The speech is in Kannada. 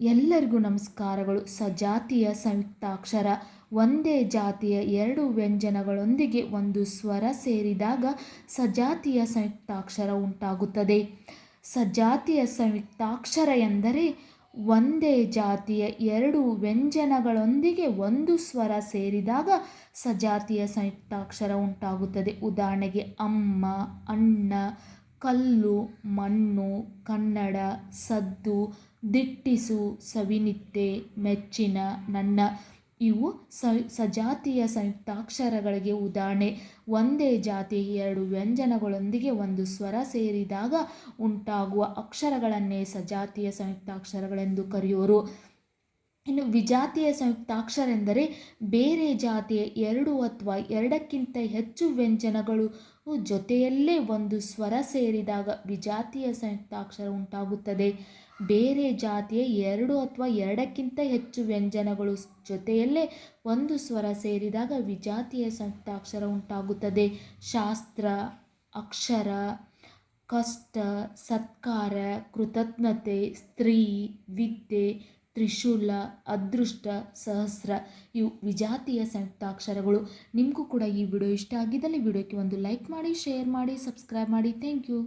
ಎಲ್ಲರಿಗೂ ನಮಸ್ಕಾರಗಳು. ಸಜಾತಿಯ ಸಂಯುಕ್ತಾಕ್ಷರ. ಒಂದೇ ಜಾತಿಯ ಎರಡು ವ್ಯಂಜನಗಳೊಂದಿಗೆ ಒಂದು ಸ್ವರ ಸೇರಿದಾಗ ಸಜಾತಿಯ ಸಂಯುಕ್ತಾಕ್ಷರ ಉಂಟಾಗುತ್ತದೆ. ಸಜಾತಿಯ ಸಂಯುಕ್ತಾಕ್ಷರ ಎಂದರೆ ಒಂದೇ ಜಾತಿಯ ಎರಡು ವ್ಯಂಜನಗಳೊಂದಿಗೆ ಒಂದು ಸ್ವರ ಸೇರಿದಾಗ ಸಜಾತಿಯ ಸಂಯುಕ್ತಾಕ್ಷರ ಉಂಟಾಗುತ್ತದೆ. ಉದಾಹರಣೆಗೆ ಅಮ್ಮ, ಅಣ್ಣ, ಕಲ್ಲು, ಮಣ್ಣು, ಕನ್ನಡ, ಸದ್ದು ದಿಟ್ಟಿಸು ಸವಿನಿತ್ತೆ ಮೆಚ್ಚಿನ ನನ್ನ. ಇವು ಸಜಾತಿಯ ಸಂಯುಕ್ತಾಕ್ಷರಗಳಿಗೆ ಉದಾಹರಣೆ. ಒಂದೇ ಜಾತಿ ಎರಡು ವ್ಯಂಜನಗಳೊಂದಿಗೆ ಒಂದು ಸ್ವರ ಸೇರಿದಾಗ ಉಂಟಾಗುವ ಅಕ್ಷರಗಳನ್ನೇ ಸಜಾತಿಯ ಸಂಯುಕ್ತಾಕ್ಷರಗಳೆಂದು ಕರೆಯುವರು ಇನ್ನು ವಿಜಾತಿಯ ಸಂಯುಕ್ತಾಕ್ಷರ ಎಂದರೆ ಬೇರೆ ಜಾತಿಯ ಎರಡು ಅಥವಾ ಎರಡಕ್ಕಿಂತ ಹೆಚ್ಚು ವ್ಯಂಜನಗಳು ಜೊತೆಯಲ್ಲೇ ಒಂದು ಸ್ವರ ಸೇರಿದಾಗ ವಿಜಾತಿಯ ಸಂಯುಕ್ತಾಕ್ಷರ ಉಂಟಾಗುತ್ತದೆ. ಬೇರೆ ಜಾತಿಯ ಎರಡು ಅಥವಾ ಎರಡಕ್ಕಿಂತ ಹೆಚ್ಚು ವ್ಯಂಜನಗಳು ಜೊತೆಯಲ್ಲೇ ಒಂದು ಸ್ವರ ಸೇರಿದಾಗ ವಿಜಾತಿಯ ಸಂಯುಕ್ತಾಕ್ಷರ ಉಂಟಾಗುತ್ತದೆ. ಶಾಸ್ತ್ರ, ಅಕ್ಷರ, ಕಷ್ಟ, ಸತ್ಕಾರ, ಕೃತಜ್ಞತೆ, ಸ್ತ್ರೀ, ವಿದ್ಯೆ ತ್ರಿಶೂಲ, ಅದೃಷ್ಟ, ಸಹಸ್ರ ಇವು ವಿಜಾತಿಯ ಸಂಯುಕ್ತಾಕ್ಷರಗಳು ನಿಮಗೂ ಕೂಡ ಈ ವಿಡಿಯೋ ಇಷ್ಟ ಆಗಿದ್ದಲ್ಲಿ ವಿಡಿಯೋಕ್ಕೆ ಒಂದು ಲೈಕ್ ಮಾಡಿ, ಶೇರ್ ಮಾಡಿ, ಸಬ್ಸ್ಕ್ರೈಬ್ ಮಾಡಿ. Thank you.